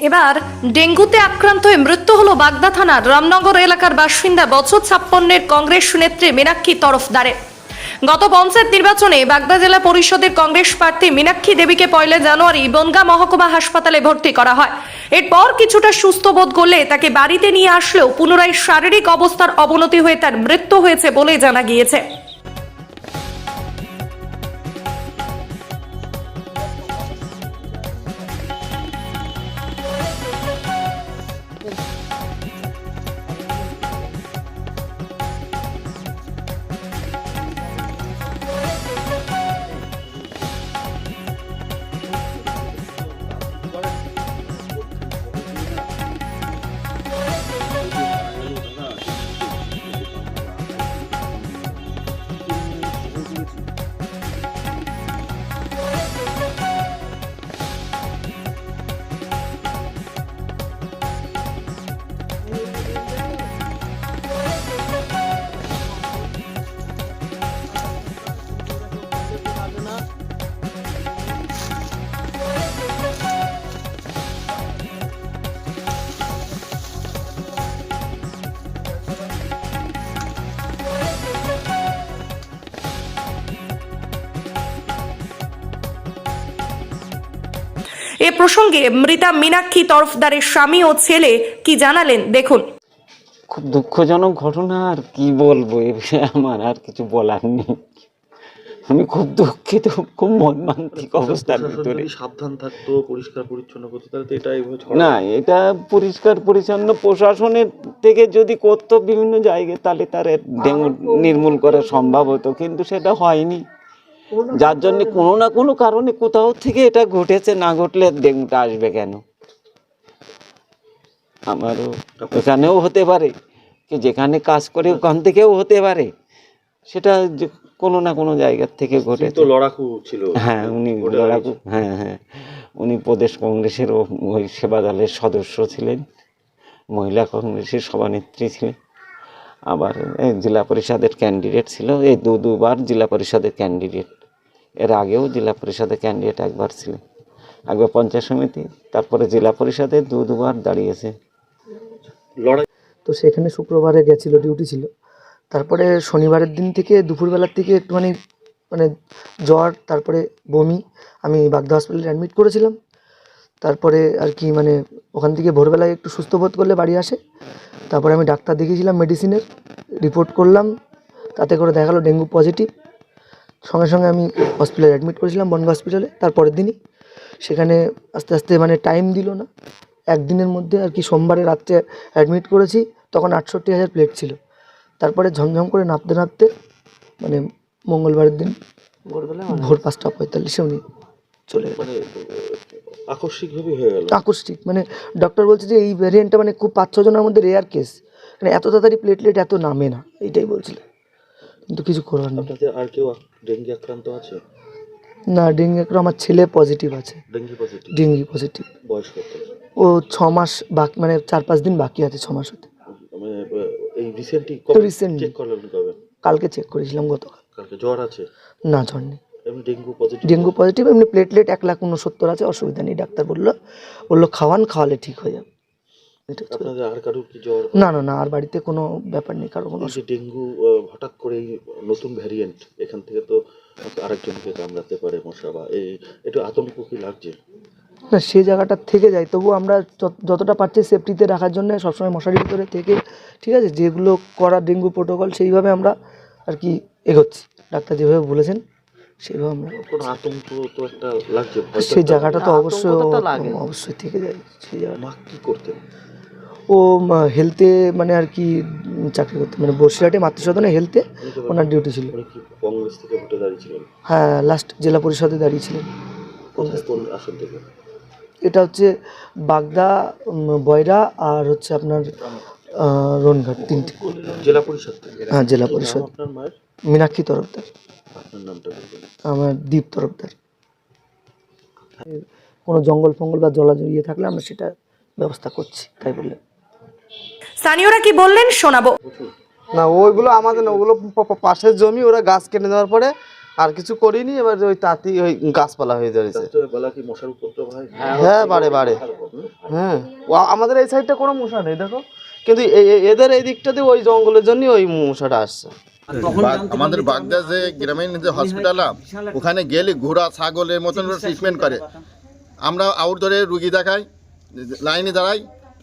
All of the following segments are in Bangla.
এবার ডেঙ্গুতে আক্রান্ত হয়ে মৃত্যু হলো বাগদা থানার রামনগর এলাকার বাসিন্দা বছর ছাপ্পন্নের কংগ্রেস নেত্রী মীনাক্ষী তরফদারের গত পঞ্চায়েত নির্বাচনে বাগদা জেলা পরিষদের কংগ্রেস প্রার্থী মীনাক্ষী দেবীকে পয়লা জানুয়ারি বনগা মহকুমা হাসপাতালে ভর্তি করা হয়। এরপর কিছুটা সুস্থ বোধ করলে তাকে বাড়িতে নিয়ে আসলেও পুনরায় শারীরিক অবস্থার অবনতি হয়ে তার মৃত্যু হয়েছে বলে জানা গিয়েছে। এ প্রসঙ্গে মৃতা মীনাক্ষী তরফদারের স্বামী ও ছেলে কি জানালেন? দেখুন। খুব দুঃখজনক ঘটনা আর কি বলব? এ বিষয়ে আমার আর কিছু বলার নেই। আমি খুব দুঃখিত খুব মর্মান্তিক অবস্থার ভিতরে। সাবধান থাকতো পরিষ্কার পরিচ্ছন্ন করতো তাহলে তো এটা না এটা পরিষ্কার পরিচ্ছন্ন প্রশাসনের থেকে যদি করতো বিভিন্ন জায়গায় তাহলে তার ডেঙ্গু নির্মূল করা সম্ভব হতো কিন্তু সেটা হয়নি। যার জন্য কোনো না কোনো কারণে কোথাও থেকে এটা ঘটেছে না ঘটলে ডেঙ্গুটা আসবে কেন? আমারও এখানেও হতে পারে কি যেখানে কাজ করে ওখান থেকেও হতে পারে। সেটা যে কোনো না কোনো জায়গার থেকে ঘটেছে তো লড়াকু ছিল। হ্যাঁ উনি লড়াকু হ্যাঁ হ্যাঁ। উনি প্রদেশ কংগ্রেসের ওই সেবা দলের সদস্য ছিলেন মহিলা কংগ্রেসের সভানেত্রী ছিলেন। আবার এই জেলা পরিষদের ক্যান্ডিডেট ছিল এই দু দুবার জেলা পরিষদের ক্যান্ডিডেট এর আগেও জেলা পরিষদের ক্যান্ডিডেট একবার ছিল। একবার পঞ্চায়েত সমিতি তারপরে জেলা পরিষদে দু দুবার দাঁড়িয়েছে। লড়াই তো সেখানে শুক্রবারে গেছিল ডিউটি ছিল। তারপরে শনিবারের দিন থেকে দুপুরবেলার থেকে একটুখানি মানে জ্বর তারপরে বমি। আমি বাগদা হসপিটালে অ্যাডমিট করেছিলাম। তারপরে আর কি মানে ওখান থেকে ভোরবেলায় একটু সুস্থ বোধ করলে বাড়ি আসে। তারপরে আমি ডাক্তার দেখিয়েছিলাম মেডিসিনের রিপোর্ট করলাম। তাতে করে দেখাল ডেঙ্গু পজিটিভ সঙ্গে সঙ্গে আমি হসপিটালে অ্যাডমিট করেছিলাম বনগা হসপিটালে তারপরের দিনই সেখানে আস্তে আস্তে মানে টাইম দিল না। একদিনের মধ্যে আর কি সোমবারে রাত্রে অ্যাডমিট করেছি তখন আটষট্টি হাজার প্লেট ছিল। তারপরে ঝমঝম করে নাপতে নাপতে মানে মঙ্গলবারের দিন ভোরবেলা ভোর পাঁচটা পঁয়তাল্লিশে উনি চলে গেলেন। মানে আকস্মিক হয়ে গেল। আকস্মিক মানে ডক্টর বলছে যে এই ভ্যারিয়েন্টটা মানে খুব পাঁচ ছজনের মধ্যে রেয়ার কেস মানে এত তাড়াতাড়ি প্লেটলেট এত নামে না এইটাই বলছিলেন কিন্তু কিছু করার নেই। আপনাদের আর কেউ ডেঙ্গি আক্রান্ত আছে? না ডেঙ্গি একটা আমার ছেলে পজিটিভ আছে। ডেঙ্গি পজিটিভ ডেঙ্গি পজিটিভ বয়স কত? ও ছ মাস বাকি মানে চার পাঁচ দিন বাকি আছে ছ মাস হতে। মানে এই রিসেন্টলি recently। চেক করলেন কবে? কালকে চেক করেছিলাম গতকাল। কালকে জ্বর আছে? না জ্বর নেই। ডেঙ্গু পজিটিভ ডেঙ্গু পজিটিভ এমনি প্লেটলেট এক লাখ উনসত্তর আছে অসুবিধা নেই ডাক্তার বলল বলল খাওয়ান খাওয়ালে ঠিক হয়ে যাবে। আপনাদের আর কারোর কি জ্বর? না না না আর বাড়িতে কোনো ব্যাপার নেই কারও কোনো যে ডেঙ্গু হঠাৎ করে নতুন ভ্যারিয়েন্ট এখান থেকে তো আরেকজনকে কামড়াতে পারে মশা বা এই একটু আতঙ্ক কি লাগছে? না সে জায়গাটা থেকে যায় তবু আমরা যতটা পারছি সেফটিতে রাখার জন্য সবসময় মশারির ভিতরে থেকে ঠিক আছে যেগুলো করা ডেঙ্গু প্রোটোকল সেইভাবে আমরা আর কি এগোচ্ছি। ডাক্তার যেভাবে বলেছেন সেইভাবে আমরা কোনো আতঙ্ক তো একটা লাগছে সেই জায়গাটা তো অবশ্যই অবশ্যই থেকে যায় সেই জায়গাটা। কি করতেন? ও হেলথে মানে আর কি চাকরি করতে মানে বসিরহাটে মাতৃসদনে হেলথে ওনার ডিউটি ছিল। কংগ্রেস থেকে ভোটে দাঁড়িয়েছিলেন? হ্যাঁ লাস্ট জেলা পরিষদে দাঁড়িয়েছিলেন। কোন আসন থেকে? এটা হচ্ছে বাগদা বয়রা আর হচ্ছে আপনার রনঘাট তিনটে। জেলা পরিষদ হ্যাঁ জেলা পরিষদ। আপনার মায়ের? মীনাক্ষী তরফদার। আপনার নামটা বলবেন। আমার দ্বীপ তরফদার। কোনো জঙ্গল ফঙ্গল বা জলা ইয়ে থাকলে আমরা সেটা ব্যবস্থা করছি তাই বললে স্থানীয়রা কি বললেন শোনাবো। না ওইগুলো আমাদের না ওগুলো পা- পা- পাশের জমি ওরা গাছ কেটে দেওয়ার পরে আর কিছু করিনি এবার ওই তাঁতি ওই গাছপালা হয়ে যাচ্ছে বেলা কি মশার উপদ্রব হয় হ্যাঁ বাড়ে। বাড়ে। হ্যাঁ ও আমাদের এই সাইডটা কোনো মশা নেই দেখো। কিন্তু এ- এ- এদের এই দিকটাতে ওই জঙ্গলের জন্যই ওই মশাটা আসছে। আমাদের বাগদা যে গ্রামীণ যে হসপিটাল ওখানে গেলে ঘোড়া ছাগলের মতন ট্রিটমেন্ট করে। আমরা আউটডোরে রুগী দেখাই লাইনে দাঁড়াই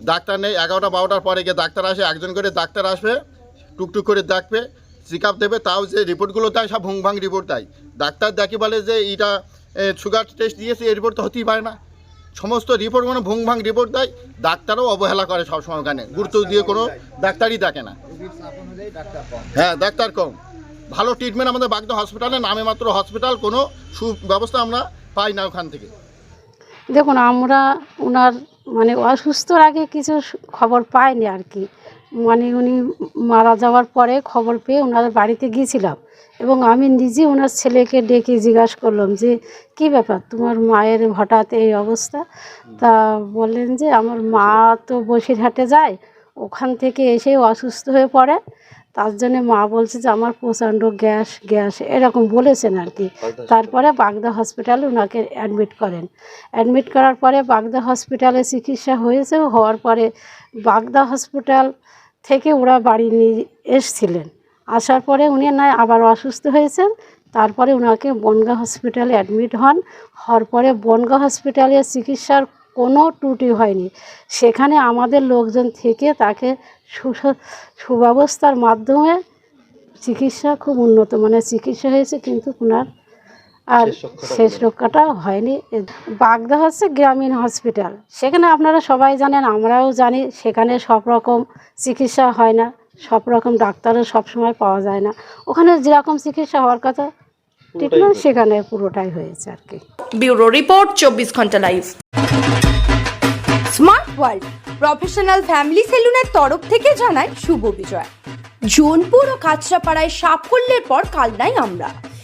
ডাক্তার নেই এগারোটা বারোটার পরে গিয়ে ডাক্তার আসে একজন করে ডাক্তার আসবে টুকটুক করে দেখবে চেক আপ দেবে তাও যে রিপোর্টগুলো দেয় সব ভুং ভাং রিপোর্ট দেয়। ডাক্তার দেখি বলে যে এটা সুগার টেস্ট দিয়েছে এই রিপোর্ট তো হতেই পারে না। সমস্ত রিপোর্ট মানে ভুং ভাং রিপোর্ট দেয়, ডাক্তারও অবহেলা করে সবসময় ওখানে। গুরুত্ব দিয়ে কোনো ডাক্তারই দেখে না। হ্যাঁ ডাক্তার কম। ভালো ট্রিটমেন্ট আমাদের বাগদা হসপিটালে নামে মাত্র হসপিটাল কোনো সুব্যবস্থা আমরা পাই না ওখান থেকে। দেখুন, আমরা ওনার মানে অসুস্থর আগে কিছু খবর পাইনি আর কি। মানে উনি মারা যাওয়ার পরে খবর পেয়ে ওনার বাড়িতে গিয়েছিলাম। এবং আমি নিজে ওনার ছেলেকে ডেকে জিজ্ঞাসা করলাম যে কি ব্যাপার? তোমার মায়ের হঠাৎ এই অবস্থা? তা বললেন যে আমার মা তো বসিরহাটে যায় ওখান থেকে এসে অসুস্থ হয়ে পড়ে। তার জন্যে মা বলছে যে আমার প্রচণ্ড গ্যাস গ্যাস। এরকম বলেছেন আর কি। তারপরে বাগদা হসপিটালে ওনাকে অ্যাডমিট করেন। অ্যাডমিট করার পরে বাগদা হসপিটালে চিকিৎসা হয়েছে। হওয়ার পরে বাগদা হসপিটাল থেকে ওরা বাড়ি নিয়ে এসছিলেন। আসার পরে উনি না আবার অসুস্থ হয়েছেন। তারপরে ওনাকে বনগা হসপিটালে অ্যাডমিট হন। হওয়ার পরে বনগা হসপিটালে চিকিৎসার কোনো ত্রুটি হয়নি। সেখানে আমাদের লোকজন থেকে তাকে সুব্যবস্থার মাধ্যমে চিকিৎসা খুব উন্নত মানের চিকিৎসা হয়েছে। কিন্তু ওনার আর শেষ রক্ষাটা হয়নি। বাগদা হচ্ছে গ্রামীণ হসপিটাল। সেখানে আপনারা সবাই জানেন আমরাও জানি সেখানে সব রকম চিকিৎসা হয় না সব রকম ডাক্তারও সবসময় পাওয়া যায় না। ওখানে যেরকম চিকিৎসা হওয়ার কথা ট্রিটমেন্ট সেখানে পুরোটাই হয়েছে আর কি। Bureau report Chabbish Ghanta live. Smart world professional family সেলুনের তরফ থেকে জানায় শুভ বিজয়। জোনপুর ও কাঁচরাপাড়ায় সাফল্যের পর কালনাই আমরা।